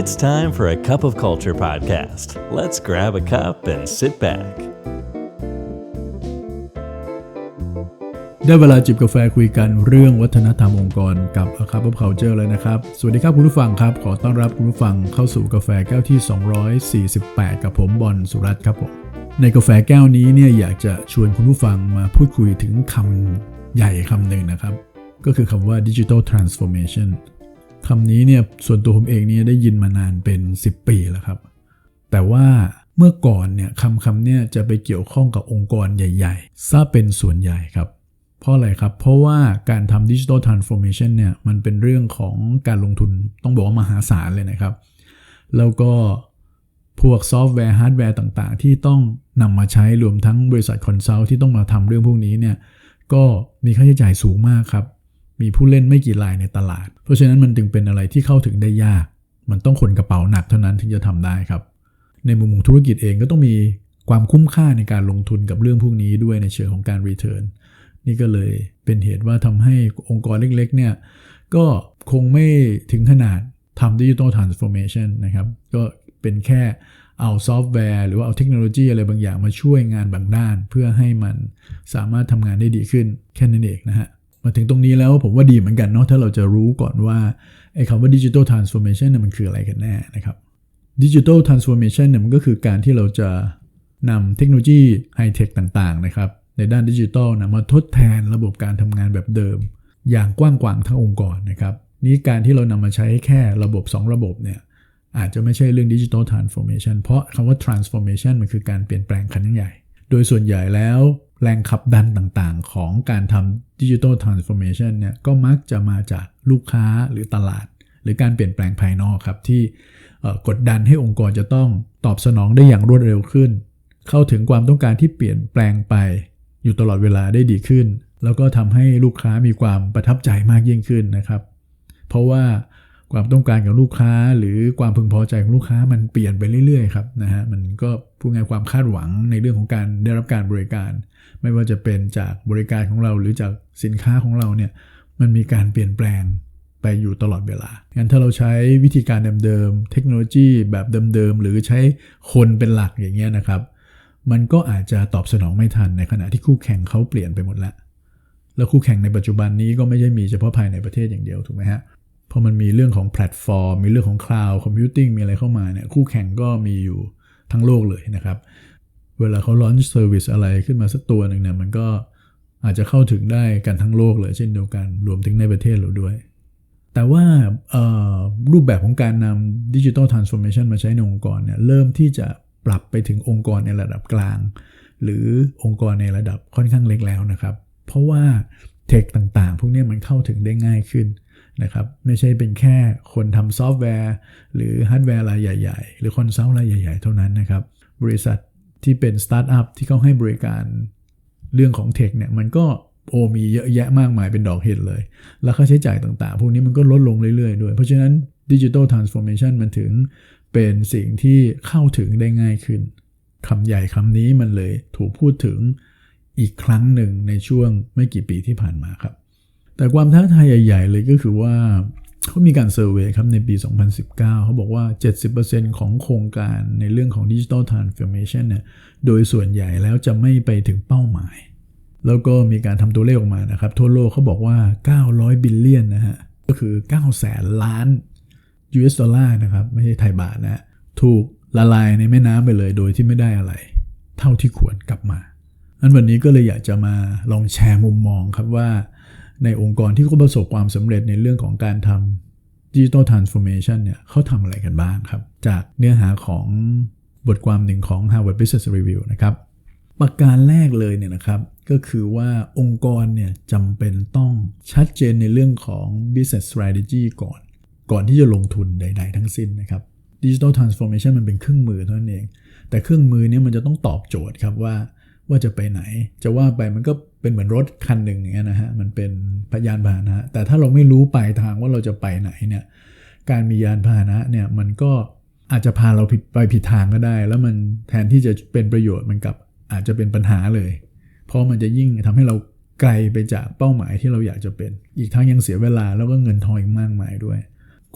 It's time for a cup of culture podcast. Let's grab a cup and sit back. ได้เวลาจิบกาแฟคุยกันเรื่องวัฒนธรรมองค์กรกับ A Cup of Culture เลยนะครับ สวัสดีครับคุณผู้ฟังครับ ขอต้อนรับคุณผู้ฟังเข้าสู่กาแฟแก้วที่ 248 กับผมบอลสุรัตน์ครับผม ในกาแฟแก้วนี้เนี่ยอยากจะชวนคุณผู้ฟังมาพูดคุยถึงคำใหญ่คำหนึ่งนะครับ ก็คือคำว่า Digital Transformation คำนี้เนี่ยส่วนตัวผมเองเนี่ยได้ยินมานานเป็น 10 ปีแล้วครับ แต่ว่าเมื่อก่อนเนี่ยคำคำเนี่ยจะไปเกี่ยวข้องกับองค์กรใหญ่ๆซะเป็นส่วนใหญ่ครับ เพราะอะไรครับ เพราะว่าการทำดิจิทัลทรานส์ฟอร์เมชันเนี่ยมันเป็นเรื่องของการลงทุนต้องบอกว่ามหาศาลเลยนะครับ แล้วก็พวกซอฟต์แวร์ฮาร์ดแวร์ต่างๆ ที่ต้องนำมาใช้รวมทั้งบริษัทคอนซัลท์ที่ต้องมาทำเรื่องพวกนี้เนี่ยก็มีค่าใช้จ่ายสูงมากครับ มีผู้เล่นไม่กี่รายในตลาด เพราะฉะนั้นมันจึงเป็นอะไรที่เข้าถึงได้ยาก มันต้องขนกระเป๋าหนักเท่านั้นถึงจะทำได้ครับ ในมุมของธุรกิจเองก็ต้องมีความคุ้มค่าในการลงทุนกับเรื่องพวกนี้ด้วยในเชิงของการรีเทิร์นนี่ก็เลยเป็นเหตุว่าทำให้องค์กรเล็กๆเนี่ยก็คงไม่ถึงขนาดทำดิจิทัลทรานส์ฟอร์เมชันนะครับก็เป็นแค่เอาซอฟต์แวร์หรือว่าเอาเทคโนโลยีอะไรบางอย่างมาช่วยงานบางด้าน เพื่อให้มันสามารถทำงานได้ดีขึ้นแค่นั้นเองนะฮะ มาถึงตรงนี้แล้วผมว่าดีเหมือนกันเนาะถ้าเราจะรู้ก่อนว่าไอ้คำว่าดิจิทัลทรานส์ฟอร์เมชันเนี่ยมันคืออะไรกันแน่นะครับดิจิทัลทรานส์ฟอร์เมชันเนี่ยมันก็คือการที่เราจะนำเทคโนโลยีไฮเทคต่างๆนะครับในด้านดิจิทัลนะมาทดแทนระบบการทำงานแบบเดิม อย่างกว้างขวางทั้งองค์กรนะครับนี่การที่เรานำมาใช้แค่ระบบ 2 ระบบเนี่ยอาจจะไม่ใช่เรื่องดิจิทัลทรานส์ฟอร์เมชันเพราะคำว่า transformation มันคือการเปลี่ยนแปลงครั้งใหญ่ โดยส่วนใหญ่แล้ว แรงขับดันต่างๆ ของการทำดิจิทัลทรานส์ฟอร์เมชันเนี่ยก็มักจะมาจากลูกค้าหรือตลาด หรือการเปลี่ยนแปลงภายนอกครับที่กดดันให้องค์กรจะต้องตอบสนองได้อย่างรวดเร็วขึ้น เข้าถึงความต้องการที่เปลี่ยนแปลงไป อยู่ตลอดเวลาได้ดีขึ้น แล้วก็ทำให้ลูกค้ามีความประทับใจมากยิ่งขึ้นนะครับ เพราะว่า ความต้องการของลูกค้า หรือความพึงพอใจของลูกค้ามันเปลี่ยนไปเรื่อยๆครับนะฮะมันก็พูดง่ายความคาดหวังในเรื่องของการได้รับการบริการ ไม่ว่าจะเป็นจากบริการของเราหรือจากสินค้าของเราเนี่ยมันมีการเปลี่ยนแปลงไปอยู่ตลอดเวลา งั้นถ้าเราใช้วิธีการเดิมๆ เทคโนโลยีแบบเดิมๆ หรือใช้คนเป็นหลักอย่างเงี้ยนะครับ มันก็อาจจะตอบสนองไม่ทันในขณะที่คู่แข่งเขาเปลี่ยนไปหมดแล้ว แล้วคู่แข่งในปัจจุบันนี้ก็ไม่ใช่มีเฉพาะภายในประเทศอย่างเดียวถูกไหมฮะ อมันมีเรื่องของแพลตฟอร์ม มีเรื่องของคลาวด์คอมพิวติ้งมีอะไรเข้ามาเนี่ยคู่แข่งก็มีอยู่ทั้งโลกเลยนะครับ เวลาเขาลอนช์เซอร์วิสอะไรขึ้นมาสักตัวหนึ่งเนี่ยมันก็อาจจะเข้าถึงได้กันทั้งโลกเลยเช่นเดียวกันรวมถึงในประเทศเราด้วย แต่ว่ารูปแบบของการนำดิจิทัลทรานส์ฟอร์เมชันมาใช้ในองค์กรเนี่ยเริ่มที่จะปรับไปถึงองค์กรในระดับกลาง หรือองค์กรในระดับค่อนข้างเล็กแล้วนะครับ เพราะว่าเทคต่างๆ พวกนี้มันเข้าถึงได้ง่ายขึ้น นะครับไม่ใช่เป็นแค่คนทำซอฟต์แวร์ หรือฮาร์ดแวร์รายใหญ่ ๆ หรือคอนซัลท์รายใหญ่ ๆ เท่านั้นนะครับ บริษัทที่เป็นสตาร์ทอัพที่เขาให้บริการเรื่องของเทคเนี่ยมันก็โอมีเยอะแยะมากมายเป็นดอกเห็ดเลย แล้วค่าใช้จ่ายต่างๆ พวกนี้มันก็ลดลงเรื่อยๆด้วย เพราะฉะนั้นดิจิทัลทรานส์ฟอร์เมชันมันถึงเป็นสิ่งที่เข้าถึงได้ง่ายขึ้นคำใหญ่คำนี้มันเลยถูกพูดถึงอีกครั้งหนึ่งในช่วงไม่กี่ปีที่ผ่านมาครับ แต่ความท้าทายใหญ่ ๆ เลยก็คือว่าเขามีการเซอร์เวยครับในปี 2019 เขาบอกว่า 70%ของโครงการในเรื่องของดิจิทัลทรานส์ฟอร์เมชันเนี่ยโดยส่วนใหญ่แล้วจะไม่ไปถึงเป้าหมาย แล้วก็มีการทำตัวเลขออกมานะครับ ทั่วโลกเขาบอกว่า 900 บิลเลียนนะฮะ ก็คือ 9 แสนล้าน US ดอลลาร์นะครับ ไม่ใช่ไทยบาทนะ ถูกละลายในแม่น้ำไปเลยโดยที่ไม่ได้อะไร เท่าที่ควรกลับมาอันวันนี้ก็เลยอยากจะมาลองแชร์มุมมองครับว่า ในองค์กรที่เขาประสบความสำเร็จในเรื่องของการทำดิจิทัลทรานส์ฟอร์เมชันเนี่ยเขาทำอะไรกันบ้างครับ จากเนื้อหาของบทความหนึ่งของ Harvard Business Review นะครับประการแรกเลยเนี่ยนะครับ ก็คือว่าองค์กรเนี่ยจำเป็นต้องชัดเจนในเรื่องของ business strategy ก่อน ก่อนที่จะลงทุนใด ๆ ทั้งสิ้นนะครับดิจิทัลทรานส์ฟอร์เมชันมันเป็นเครื่องมือเท่านั้นเอง แต่เครื่องมือนี้มันจะต้องตอบโจทย์ครับว่า ว่าจะไปไหน จะว่าไปมันก็เป็นเหมือนรถคันหนึ่งอย่างเงี้ยนะฮะมันเป็นพยานพาหนะ แต่ถ้าเราไม่รู้ปลายทางว่าเราจะไปไหนเนี่ยการมียานพาหนะเนี่ยมันก็อาจจะพาเราไปผิดทางก็ได้ แล้วมันแทนที่จะเป็นประโยชน์มันกับอาจจะเป็นปัญหาเลย เพราะมันจะยิ่งทำให้เราไกลไปจากเป้าหมายที่เราอยากจะเป็น อีกทั้งยังเสียเวลาแล้วก็เงินทองอีกมากมายด้วย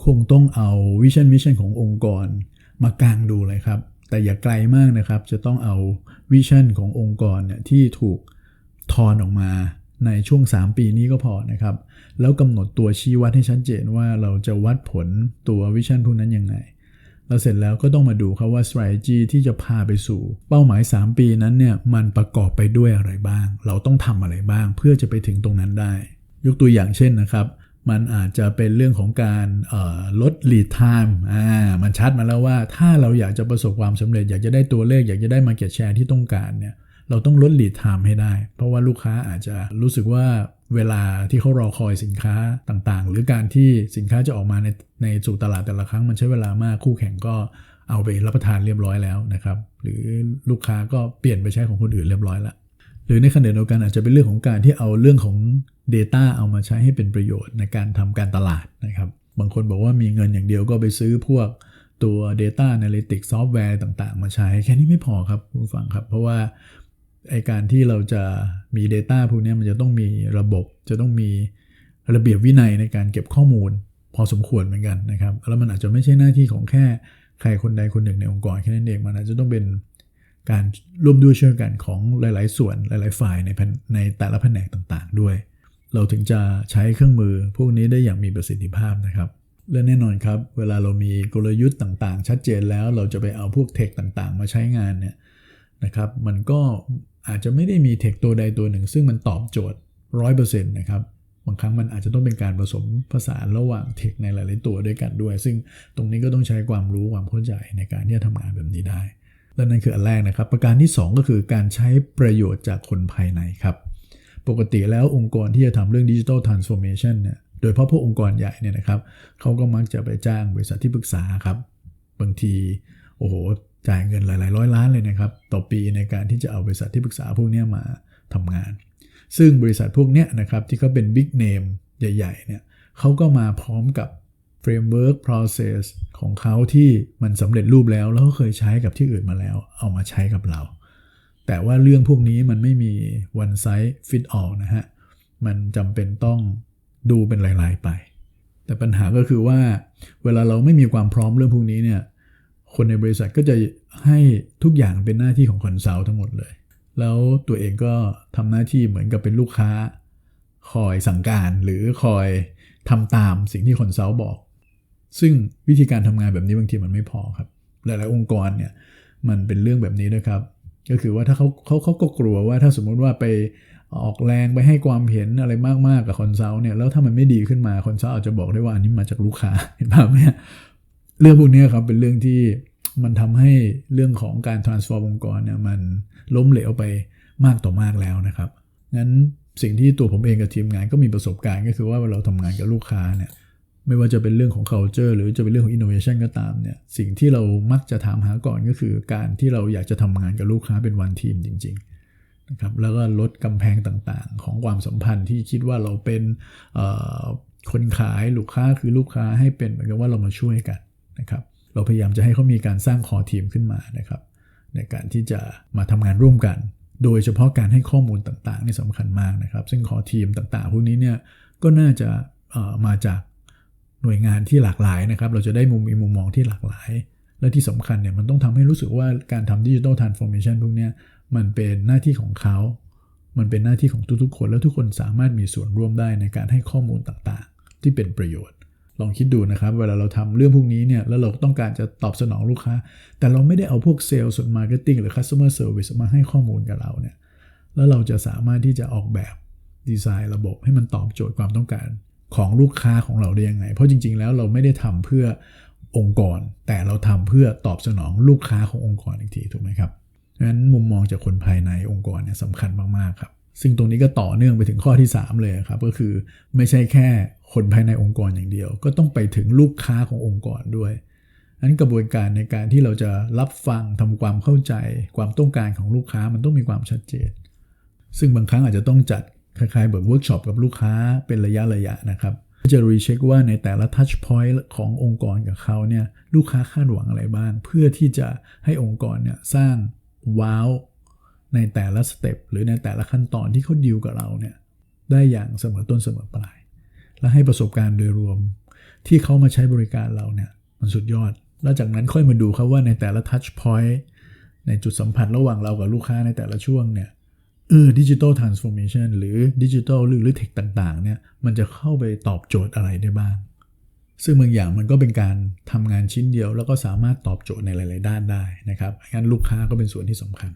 คงต้องเอาวิชั่นมิชชั่นขององค์กรมากางดูเลยครับ แต่อย่าไกลมากนะครับ จะต้องเอาวิชั่นขององค์กรเนี่ยที่ถูกทอนออกมาในช่วง 3 ปีนี้ก็พอนะครับ แล้วกำหนดตัวชี้วัดให้ชัดเจนว่าเราจะวัดผลตัววิชั่นพวกนั้นยังไงแล้วเสร็จแล้วก็ต้องมาดูครับว่า strategy ที่จะพาไปสู่ เป้าหมาย 3 ปีนั้นเนี่ยมันประกอบไปด้วยอะไรบ้าง เราต้องทำอะไรบ้างเพื่อจะไปถึงตรงนั้นได้ ยกตัวอย่างเช่นนะครับ มันอาจจะเป็นเรื่องของการลด lead time อ่ามันชัดมาแล้วว่าถ้าเราอยากจะประสบความสำเร็จ อยากจะได้ตัวเลข อยากจะได้ market share ที่ต้องการเนี่ยเราต้องลด lead time ให้ได้ เพราะว่าลูกค้าอาจจะรู้สึกว่าเวลาที่เขารอคอยสินค้าต่างๆ หรือการที่สินค้าจะออกมาในในสู่ตลาดแต่ละครั้งมันใช้เวลามากคู่แข่งก็เอาไปรับประทานเรียบร้อยแล้วนะครับ หรือลูกค้าก็เปลี่ยนไปใช้ของคนอื่นเรียบร้อยแล้ว รือในขณะเดียวกันอาจจะเป็นเรื่องของการที่เอาเรื่องของ Data เอามาใช้ให้เป็นประโยชน์ในการทำการตลาดนะครับ บางคนบอกว่ามีเงินอย่างเดียวก็ไปซื้อพวกตัว Data Analytics ซอฟต์แวร์ต่าง ๆ มาใช้ แค่นี้ไม่พอครับผู้ฟังครับ เพราะว่าไอการที่เราจะมี Data พวกนี้มันจะต้องมีระบบ จะต้องมีระเบียบวินัยในการเก็บข้อมูล พอสมควรเหมือนกันนะครับ แล้วมันอาจจะไม่ใช่หน้าที่ของแค่ใครคนใดคนหนึ่งในองค์กรแค่นั้นเอง มันอาจจะต้องเป็น การร่วมด้วยช่วยกันของหลาย ๆ ส่วนหลาย ๆ ฝ่ายในในแต่ละแผนกต่างๆ ด้วย เราถึงจะใช้เครื่องมือพวกนี้ได้อย่างมีประสิทธิภาพนะครับและแน่นอนครับ เวลาเรามีกลยุทธ์ต่างๆ ชัดเจนแล้วเราจะไปเอาพวกเทคต่างๆ มาใช้งานเนี่ยนะครับ มันก็อาจจะไม่ได้มีเทคตัวใดตัวหนึ่ง ซึ่งมันตอบโจทย์100%นะครับบางครั้งมันอาจจะต้องเป็นการผสมผสานระหว่างเทคในหลาย ๆ ตัวด้วยกันด้วย ซึ่งตรงนี้ก็ต้องใช้ความรู้ความเข้าใจในการที่จะทำงานแบบนี้ได้ และนั่นคืออันแรกนะครับ ประการที่ 2 ก็คือการใช้ประโยชน์จากคนภายในครับ ปกติแล้วองค์กรที่จะทำเรื่องดิจิทัลทรานส์โอร์เมชันเนี่ยโดยเฉพาะพวกองค์กรใหญ่เนี่ยนะครับเขาก็มักจะไปจ้างบริษัทที่ปรึกษาครับ บางทีโอ้โหจ่ายเงินหลาย ๆ ร้อยล้านเลยนะครับ ต่อปีในการที่จะเอาบริษัทที่ปรึกษาพวกนี้มาทำงาน ซึ่งบริษัทพวกนี้นะครับที่เขาเป็นบิ๊กเนมใหญ่ ๆ เนี่ยเขาก็มาพร้อมกับ framework process ของเขาที่มันสำเร็จรูปแล้ว แล้วก็เคยใช้กับที่อื่นมาแล้ว เอามาใช้กับเรา แต่ว่าเรื่องพวกนี้มันไม่มี one size fit all นะฮะ มันจำเป็นต้องดูเป็นรายๆไป แต่ปัญหาก็คือว่า เวลาเราไม่มีความพร้อมเรื่องพวกนี้เนี่ย คนในบริษัทก็จะให้ทุกอย่างเป็นหน้าที่ของคอนซัลท์ทั้งหมดเลย แล้วตัวเองก็ทำหน้าที่เหมือนกับเป็นลูกค้า คอยสั่งการหรือคอยทำตามสิ่งที่คอนซัลท์บอก ซึ่งวิธีการทำงานแบบนี้บางทีมันไม่พอครับ หลาย ๆ องค์กรเนี่ยมันเป็นเรื่องแบบนี้ด้วยครับ ก็คือว่าถ้าเขาเขาเขาก็กลัวว่าถ้าสมมุติว่าไปออกแรงไปให้ความเห็นอะไรมาก ๆ กับคอนซัลท์เนี่ยแล้วถ้ามันไม่ดีขึ้นมาคอนซัลท์อาจจะบอกได้ว่าอันนี้มาจากลูกค้าเห็นภาพไหมเรื่องพวกนี้ครับเป็นเรื่องที่มันทำให้เรื่องของการ transform องค์กรเนี่ยมันล้มเหลวไปมากต่อมากแล้วนะครับงั้นสิ่งที่ตัวผมเองกับทีมงานก็มีประสบการณ์ก็คือว่าเวลาเราทำงานกับลูกค้าเนี่ย ไม่ว่าจะเป็นเรื่องของ culture หรือจะเป็นเรื่องของ innovation ก็ตามเนี่ยสิ่งที่เรามักจะถามหาก่อนก็คือ การที่เราอยากจะทำงานกับลูกค้าเป็นวันทีมจริงๆนะครับแล้วก็ลดกำแพงต่างๆ ของความสัมพันธ์ที่คิดว่าเราเป็นคนขายลูกค้าคือลูกค้าให้เป็นเหมือนกับว่าเรามาช่วยกันนะครับเราพยายามจะให้เขามีการสร้างคอทีมขึ้นมานะครับในการที่จะมาทำงานร่วมกัน โดยเฉพาะการให้ข้อมูลต่างๆนี่สำคัญมากนะครับ ซึ่งคอทีมต่างๆ พวกนี้เนี่ยก็น่าจะมาจาก หน่วยงานที่หลากหลายนะครับ เราจะได้มุมมีมุมมองที่หลากหลาย และที่สำคัญเนี่ยมันต้องทำให้รู้สึกว่าการทำดิจิทัลทรานส์ฟอร์เมชันพวกนี้มันเป็นหน้าที่ของเขา มันเป็นหน้าที่ของทุกๆ คน แล้วทุกคนสามารถมีส่วนร่วมได้ในการให้ข้อมูลต่างๆ ที่เป็นประโยชน์ ลองคิดดูนะครับ เวลาเราทำเรื่องพวกนี้เนี่ยแล้วเราต้องการจะตอบสนองลูกค้า แต่เราไม่ได้เอาพวกเซลล์ส่วนมาร์เก็ตติ้งหรือ customer service มาให้ข้อมูลกับเราเนี่ยแล้วเราจะสามารถที่จะออกแบบดีไซน์ระบบให้มันตอบโจทย์ความต้องการ ของลูกค้าของเราได้ยังไง เพราะจริง ๆ แล้วเราไม่ได้ทำเพื่อองค์กร แต่เราทำเพื่อตอบสนองลูกค้าขององค์กรอีกทีถูกไหมครับดังนั้นมุมมองจากคนภายในองค์กรเนี่ยสำคัญมากๆครับซึ่งตรงนี้ก็ต่อเนื่องไปถึงข้อที่ 3 เลยครับ ก็คือไม่ใช่แค่คนภายในองค์กรอย่างเดียว ก็ต้องไปถึงลูกค้าขององค์กรด้วยนั้นกระบวนการในการที่เราจะรับฟังทำความเข้าใจ ความต้องการของลูกค้ามันต้องมีความชัดเจน ซึ่งบางครั้งอาจจะต้องจัด คล้ายๆแบบเวิร์กช็อปกับลูกค้าเป็นระยะระยะนะครับ จะรีเช็คว่าในแต่ละทัชพอยต์ขององค์กรกับเขาเนี่ยลูกค้าคาดหวังอะไรบ้าง เพื่อที่จะให้องค์กรเนี่ยสร้างว้าวในแต่ละสเต็ปหรือในแต่ละขั้นตอนที่เขาดีลกับเราเนี่ยได้อย่างเสมอต้นเสมอปลาย และให้ประสบการณ์โดยรวมที่เขามาใช้บริการเราเนี่ยมันสุดยอด แล้วจากนั้นค่อยมาดูครับว่าในแต่ละทัชพอยต์ในจุดสัมผัสระหว่างเรากับลูกค้าในแต่ละช่วงเนี่ย เออดิจิทัลทรานส์ฟอร์เมชันหรือดิจิทัลหรือหรือเทคต่างๆเนี่ยมันจะเข้าไปตอบโจทย์อะไรได้บ้าง ซึ่งบางอย่างมันก็เป็นการทำงานชิ้นเดียว แล้วก็สามารถตอบโจทย์ในหลาย ๆ ด้านได้นะครับงั้นลูกค้าก็เป็นส่วนที่สำคัญ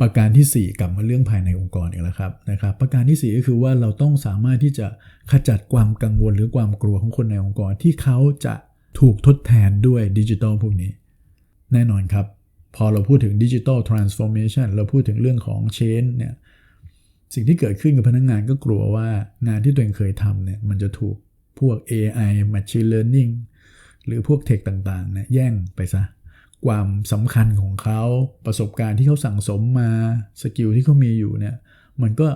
ประการที่ 4 กลับมาเรื่องภายในองค์กรอีกแล้วครับนะครับ ประการที่ 4 ก็คือว่าเราต้องสามารถที่จะขจัดความกังวลหรือความกลัวของคนในองค์กรที่เขาจะถูกทดแทนด้วยดิจิทัลพวกนี้ แน่นอนครับ พอเราพูดถึงดิจิทัลทรานส์ฟอร์เมชันเราพูดถึงเรื่องของเชนเนี่ย สิ่งที่เกิดขึ้นกับพนักงงานก็กลัวว่างานที่ตัวเองเคยทำเนี่ยมันจะถูกพวก AI Machine Learning หรือพวกเทคต่างๆเนี่ยแย่งไปซะ ความสำคัญของเขาประสบการณ์ที่เขาสั่งสมมาสกิลที่เขามีอยู่เนี่ยมันก็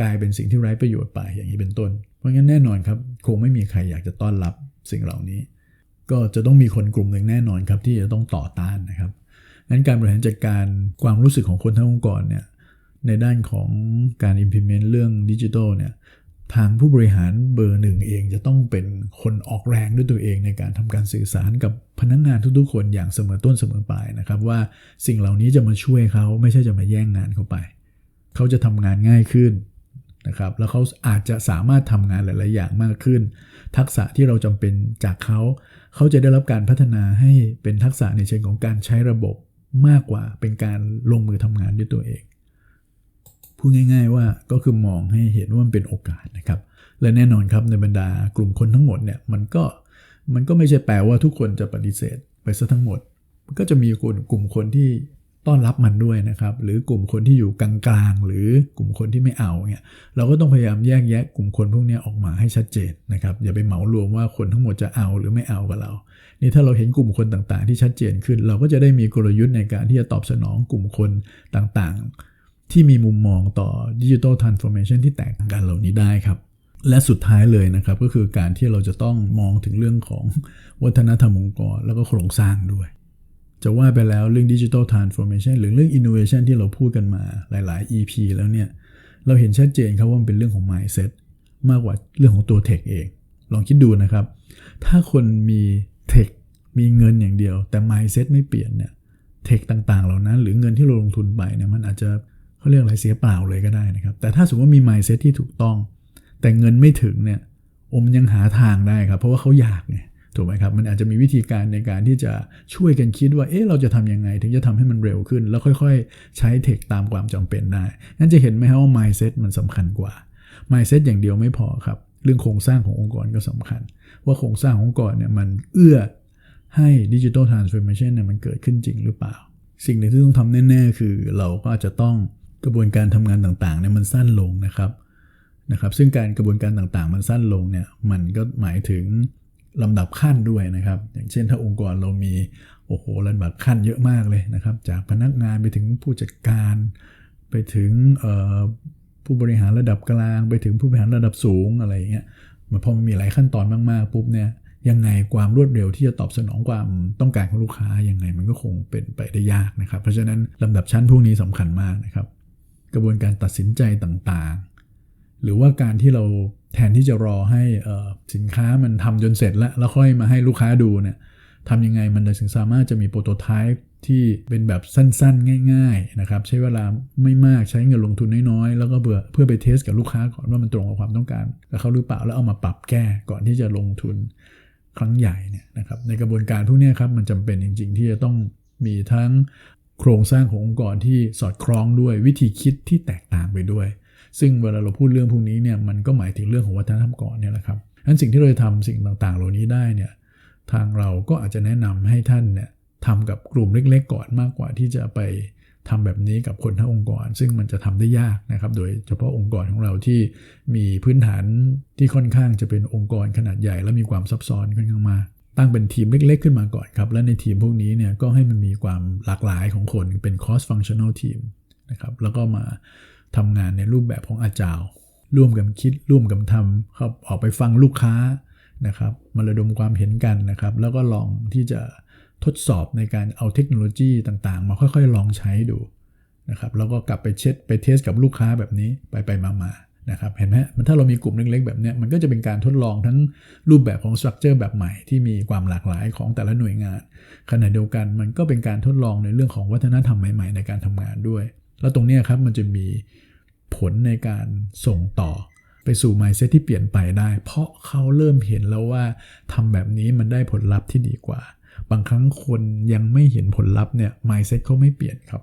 กลายเป็นสิ่งที่ไร้ประโยชน์ไปอย่างนี้เป็นต้น เพราะงั้นแน่นอนครับ คงไม่มีใครอยากจะต้อนรับสิ่งเหล่านี้ ก็จะต้องมีคนกลุ่มหนึ่งแน่นอนครับที่จะต้องต่อต้านนะครับงั้นการบริหารจัดการความรู้สึกของคนทั้งองค์กรเนี่ย ในด้านของการ implement เรื่องดิจิทัลเนี่ยทางผู้บริหารเบอร์หนึ่งเองจะต้องเป็นคนออกแรงด้วยตัวเองในการทำการสื่อสารกับพนักงงานทุกๆ คนอย่างเสมอต้นเสมอปลายนะครับ ว่าสิ่งเหล่านี้จะมาช่วยเขาไม่ใช่จะมาแย่งงานเขาไป เขาจะทำงานง่ายขึ้นนะครับแล้วเขาอาจจะสามารถทำงานหลาย ๆ อย่างมากขึ้น ทักษะที่เราจำเป็นจากเขา เขาจะได้รับการพัฒนาให้เป็นทักษะในเชิงของการใช้ระบบมากกว่าเป็นการลงมือทำงานด้วยตัวเอง พูดง่าย ๆ ว่าก็คือมองให้เห็นว่ามันเป็นโอกาสนะครับ และแน่นอนครับในบรรดากลุ่มคนทั้งหมดเนี่ยมันก็มันก็ไม่ใช่แปลว่าทุกคนจะปฏิเสธไปซะทั้งหมด ก็จะมีกลุ่มกลุ่มคนที่ต้อนรับมันด้วยนะครับ หรือกลุ่มคนที่อยู่กลางๆ หรือกลุ่มคนที่ไม่เอาเนี่ยเราก็ต้องพยายามแยกแยะกลุ่มคนพวกนี้ออกมาให้ชัดเจนนะครับ อย่าไปเหมารวมว่าคนทั้งหมดจะเอาหรือไม่เอากับเรา นี่ถ้าเราเห็นกลุ่มคนต่างๆ ที่ชัดเจนขึ้น เราก็จะได้มีกลยุทธ์ในการที่จะตอบสนองกลุ่มคนต่างๆ ที่มีมุมมองต่อดิจิทัลทรานส์ฟอร์เมชันที่แตกต่างกันเหล่านี้ได้ครับและสุดท้ายเลยนะครับก็คือการที่เราจะต้องมองถึงเรื่องของวัฒนธรรมองค์กร แล้วก็โครงสร้างด้วย จะว่าไปแล้วเรื่องดิจิทัลทรานส์ฟอร์เมชันหรือเรื่องอินโนเวชันที่เราพูดกันมาหลาย ๆ EP แล้วเนี่ย เราเห็นชัดเจนครับว่ามันเป็นเรื่องของ mindset มากกว่าเรื่องของตัวเทคเอง ลองคิดดูนะครับ ถ้าคนมีเทคมีเงินอย่างเดียว แต่ mindset ไม่เปลี่ยนเนี่ยเทคต่าง ๆ เหล่านั้น หรือเงินที่เราลงทุนไปเนี่ยมันอาจจะ เขาเรียกอะไรเสียเปล่าเลยก็ได้นะครับ แต่ถ้าสมมติว่ามี mindset ที่ถูกต้อง แต่เงินไม่ถึงเนี่ยอมยังหาทางได้ครับ เพราะว่าเขาอยากเนี่ยถูกไหมครับ มันอาจจะมีวิธีการในการที่จะช่วยกันคิดว่า เอ๊ะ เราจะทำยังไง ถึงจะทำให้มันเร็วขึ้น แล้วค่อยๆ ใช้เทคตามความจำเป็นได้ นั่นจะเห็นไหมครับว่า mindset มันสำคัญกว่า mindset อย่างเดียวไม่พอครับ เรื่องโครงสร้างขององค์กรก็สำคัญ ว่าโครงสร้างขององค์กรเนี่ยมันเอื้อให้ดิจิทัลทรานส์ฟอร์เมชันเนี่ยมันเกิดขึ้นจริงหรือเปล่า สิ่งหนึ่งที่ต้องทำแน่ ๆ คือเราก็อาจจะต้อง กระบวนการทำงานต่างๆเนี่ยมันสั้นลงนะครับนะครับ ซึ่งการกระบวนการต่างๆ มันสั้นลงเนี่ยมันก็หมายถึงลำดับขั้นด้วยนะครับ อย่างเช่นถ้าองค์กรเรามีโอ้โหลำดับขั้นเยอะมากเลยนะครับ จากพนักงานไปถึงผู้จัดการ ไปถึงผู้บริหารระดับกลาง ไปถึงผู้บริหารระดับสูงอะไรอย่างเงี้ยมันพอมันมีหลายขั้นตอนมากๆปุ๊บเนี่ยยังไงความรวดเร็วที่จะตอบสนองความต้องการของลูกค้ายังไงมันก็คงเป็นไปได้ยากนะครับ เพราะฉะนั้นลำดับชั้นพวกนี้สำคัญมากนะครับ กระบวนการตัดสินใจต่างๆ หรือว่าการที่เราแทนที่จะรอให้สินค้ามันทำจนเสร็จแล้ว แล้วค่อยมาให้ลูกค้าดูเนี่ยทำยังไงมันถึงสามารถจะมีโปรโตไทป์ที่เป็นแบบสั้นๆ ง่าย ๆ นะครับ ใช้เวลาไม่มากใช้เงินลงทุนน้อยๆ แล้วก็เพื่อเพื่อไปเทสกับลูกค้าก่อนว่ามันตรงกับความต้องการกับเขาหรือเปล่าแล้วเอามาปรับแก้ก่อนที่จะลงทุนครั้งใหญ่เนี่ยนะครับในกระบวนการพวกนี้ครับมันจำเป็นจริง ๆ ที่จะต้องมีทั้ง โครงสร้างขององค์กรที่สอดคล้องด้วยวิธีคิดที่แตกต่างไปด้วย ซึ่งเวลาเราพูดเรื่องพวกนี้เนี่ยมันก็หมายถึงเรื่องของวัฒนธรรมก่อนเนี่ยแหละครับนั้นสิ่งที่เราจะทำสิ่งต่างๆ เหล่านี้ได้เนี่ยทางเราก็อาจจะแนะนำให้ท่านเนี่ยทำกับกลุ่มเล็ก ๆ ก่อนมากกว่าที่จะไปทำแบบนี้กับคนทั้งองค์กร ซึ่งมันจะทำได้ยากนะครับ โดยเฉพาะองค์กรของเราที่มีพื้นฐานที่ค่อนข้างจะเป็นองค์กรขนาดใหญ่และมีความซับซ้อนค่อนข้างมาก ตั้งเป็นทีมเล็ก ๆ ขึ้นมาก่อนครับ และในทีมพวกนี้เนี่ยก็ให้มันมีความหลากหลายของคนเป็น cross functional team นะครับแล้วก็มาทำงานในรูปแบบของอาจารย์ร่วมกันคิดร่วมกันทำครับออกไปฟังลูกค้านะครับมาระดมความเห็นกันนะครับ แล้วก็ลองที่จะทดสอบในการเอาเทคโนโลยีต่างๆ มาค่อยๆ ลองใช้ดูนะครับแล้วก็กลับไปเช็ดไปเทสกับลูกค้าแบบนี้ไปไปมาๆ นะครับเห็นไหมมันถ้าเรามีกลุ่มเล็กๆแบบนี้มันก็จะเป็นการทดลองทั้งรูปแบบของสตรัคเจอร์แบบใหม่ที่มีความหลากหลายของแต่ละหน่วยงาน ขณะเดียวกันมันก็เป็นการทดลองในเรื่องของวัฒนธรรมใหม่ๆ ในการทำงานด้วย แล้วตรงนี้ครับมันจะมีผลในการส่งต่อไปสู่ mindset ที่เปลี่ยนไปได้ เพราะเขาเริ่มเห็นแล้วว่าทำแบบนี้มันได้ผลลัพธ์ที่ดีกว่า บางครั้งคนยังไม่เห็นผลลัพธ์เนี่ย mindset เขาไม่เปลี่ยนครับ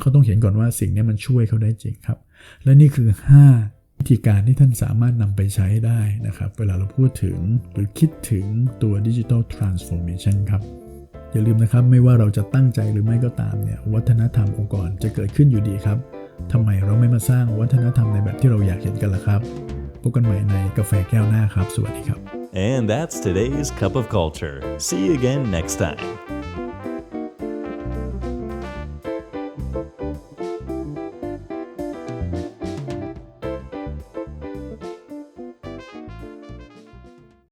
เขาต้องเห็นก่อนว่าสิ่งนี้มันช่วยเขาได้จริงครับ และนี่คือ 5 วิธีการที่ท่านสามารถนำไปใช้ได้นะครับ เวลาเราพูดถึงหรือคิดถึงตัว Digital Transformation ครับอย่าลืมนะครับไม่ว่าเราจะตั้งใจหรือไม่ก็ตามเนี่ยวัฒนธรรมองค์กรจะเกิดขึ้นอยู่ดีครับทำไมเราไม่มาสร้างวัฒนธรรมในแบบที่เราอยากเห็นกันล่ะครับพบกันใหม่ในกาแฟแก้วหน้าครับ สวัสดีครับ And that's today's Cup of Culture. See you again next time.